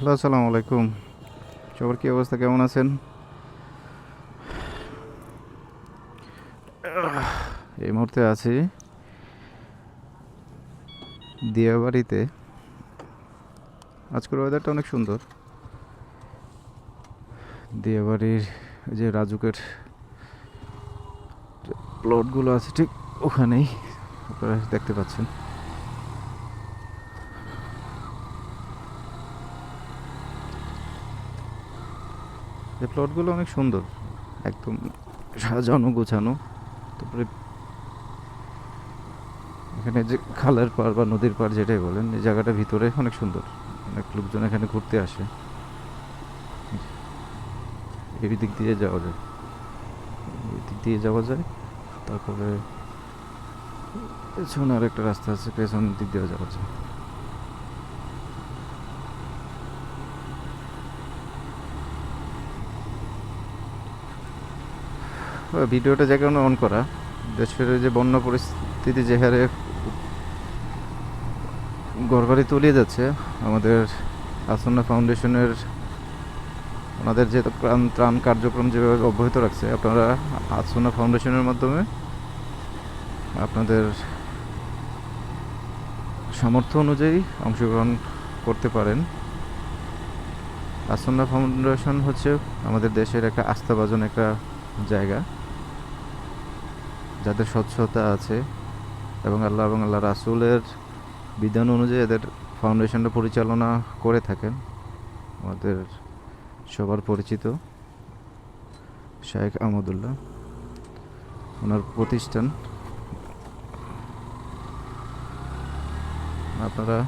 Hello, আসসালামু আলাইকুম। সবার কি অবস্থা? কেমন আছেন? এই মুহূর্তে আছি দিয়াবাড়িতে। আজকের ওয়েদারটা অনেক সুন্দর। দিয়াবাড়ির যে রাজুকের প্লটগুলো আছে, ঠিক ওখানেই আপনারা দেখতে পাচ্ছেন। এই প্লটগুলো অনেক সুন্দর, একদম সাজানো গোছানো, তারপরে এখানে যে খালের পাড় বা নদীর পাড় যেটাই বলেন, এই জায়গাটা ভিতরে অনেক সুন্দর। অনেক লোকজন এখানে ঘুরতে আসে। এই দিক দিয়ে যাওয়া যায়। এই দিক দিয়ে যাওয়া যায়, তারপরে পেছনে আর একটা রাস্তা আছে, পেছনের দিক দিয়ে যাওয়া যায়। ভিডিওটা যে কারণে অন করা দেশের যে বন্যা পরিস্থিতি যে হারে গড়গড়ি তলিয়ে যাচ্ছে, আমাদের আসন্না ফাউন্ডেশনের ওনাদের যে ত্রাণ ত্রাণ কার্যক্রম যেভাবে অব্যাহত রাখছে, আপনারা আসন্না ফাউন্ডেশনের মাধ্যমে আপনাদের সামর্থ্য অনুযায়ী অংশগ্রহণ করতে পারেন। আসন্না ফাউন্ডেশন হচ্ছে আমাদের দেশের একটা আস্থাভাজন একটা জায়গা। যাদের স্বচ্ছতা আছে এবং আল্লাহ এবং আল্লাহ রাসুলের বিধান অনুযায়ী এদের ফাউন্ডেশনটা পরিচালনা করে থাকেন। আমাদের সবার পরিচিত শায়েখ আহমদুল্লাহ। ওনার প্রতিষ্ঠান। আপনারা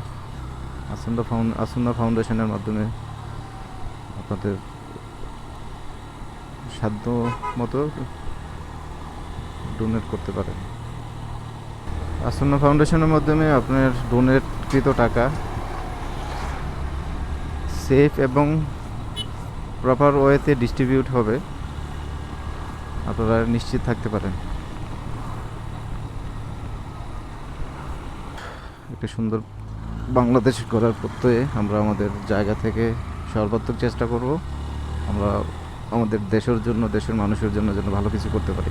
আসন্না ফাউন্ড আসন্না ফাউন্ডেশনের মাধ্যমে আপনাদের সাধ্য মতো ডোনেট করতে পারেন। আসন্ন ফাউন্ডেশনের মাধ্যমে আপনার ডোনেটকৃত টাকা সেফ এবং প্রপার ওয়েতে ডিস্ট্রিবিউট হবে। আপনারা নিশ্চিত থাকতে পারেন। একটা সুন্দর বাংলাদেশ গড়ার প্রত্যয়ে আমরা আমাদের জায়গা থেকে সর্বাত্মক চেষ্টা করব। আমরা আমাদের দেশের জন্য, দেশের মানুষের জন্য যেন ভালো কিছু করতে পারি।